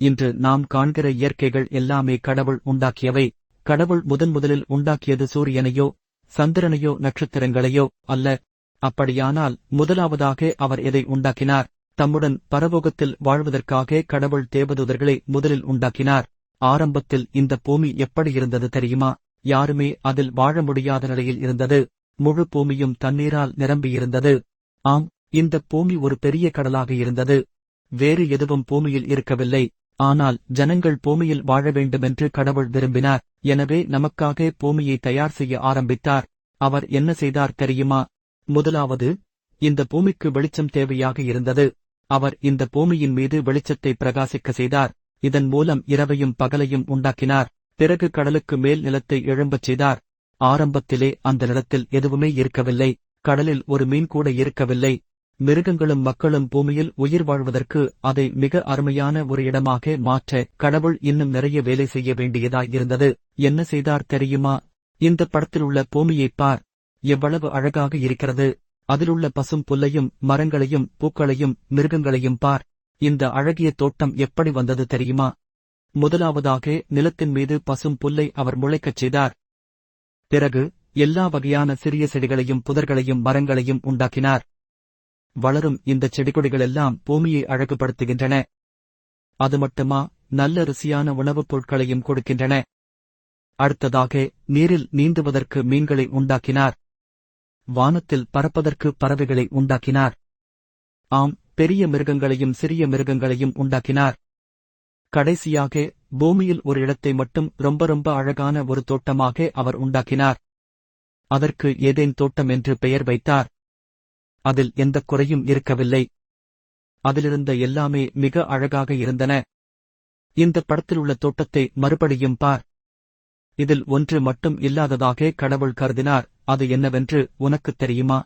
இன்று நாம் காண்கிற இயற்கைகள் எல்லாமே கடவுள் உண்டாக்கியவை. கடவுள் முதன் முதலில் உண்டாக்கியது சூரியனையோ சந்திரனையோ நட்சத்திரங்களையோ அல்ல. அப்படியானால் முதலாவதாக அவர் எதை உண்டாக்கினார்? தம்முடன் பரபோகத்தில் வாழ்வதற்காக கடவுள் தேவதூதர்களை முதலில் உண்டாக்கினார். ஆரம்பத்தில் இந்த பூமி எப்படி இருந்தது தெரியுமா? யாருமே அதில் வாழ முடியாத நிலையில் இருந்தது. முழு பூமியும் தண்ணீரால் நிரம்பியிருந்தது. ஆம் இந்த பூமி ஒரு பெரிய கடலாக இருந்தது. வேறு எதுவும் பூமியில் இருக்கவில்லை. ஆனால் ஜனங்கள் பூமியில் வாழ வேண்டுமென்று கடவுள் விரும்பினார். எனவே நமக்காக பூமியை தயார் செய்ய ஆரம்பித்தார். அவர் என்ன செய்தார் தெரியுமா? முதலாவது இந்த பூமிக்கு வெளிச்சம் தேவையாக இருந்தது. அவர் இந்த பூமியின் மீது வெளிச்சத்தை பிரகாசிக்க செய்தார். இதன் மூலம் இரவையும் பகலையும் உண்டாக்கினார். பிறகு கடலுக்கு மேல் நிலத்தை எழும்பச் செய்தார். ஆரம்பத்திலே அந்த நிலத்தில் எதுவுமே இருக்கவில்லை. கடலில் ஒரு மீன் கூட இருக்கவில்லை. மிருகங்களும் மக்களும் பூமியில் உயிர் வாழ்வதற்கு அதை மிக அருமையான ஒரு இடமாக மாற்ற கடவுள் இன்னும் நிறைய வேலை செய்ய வேண்டியதாய் இருந்தது. என்ன செய்தார் தெரியுமா? இந்த படத்திலுள்ள பூமியைப் பார். எவ்வளவு அழகாக இருக்கிறது. அதிலுள்ள பசும் புல்லையும் மரங்களையும் பூக்களையும் மிருகங்களையும் பார். இந்த அழகிய தோட்டம் எப்படி வந்தது தெரியுமா? முதலாவதாக நிலத்தின் மீது பசும் புல்லை அவர் முளைக்கச் செய்தார். பிறகு எல்லா வகையான சிறிய செடிகளையும் புதர்களையும் மரங்களையும் உண்டாக்கினார். வளரும் இந்த செடிகொடிகளெல்லாம் பூமியை அழகுபடுத்துகின்றன. அது மட்டுமா நல்ல ருசியான உணவுப் பொருட்களையும் கொடுக்கின்றன. அடுத்ததாக நீரில் நீந்துவதற்கு மீன்களை உண்டாக்கினார். வானத்தில் பறப்பதற்கு பறவைகளை உண்டாக்கினார். ஆம் பெரிய மிருகங்களையும் சிறிய மிருகங்களையும் உண்டாக்கினார். கடைசியாக பூமியில் ஒரு இடத்தை மட்டும் ரொம்ப ரொம்ப அழகான ஒரு தோட்டமாக அவர் உண்டாக்கினார். அதற்கு ஏதேன் தோட்டம் என்று பெயர் வைத்தார். அதில் எந்த குறையும் இருக்கவில்லை. அதிலிருந்த எல்லாமே மிக அழகாக இருந்தன. இந்த படத்திலுள்ள தோட்டத்தை மறுபடியும் பார். இதில் ஒன்று மட்டும் இல்லாததாக கடவுள் கருதினார். அது என்னவென்று உனக்குத் தெரியுமா?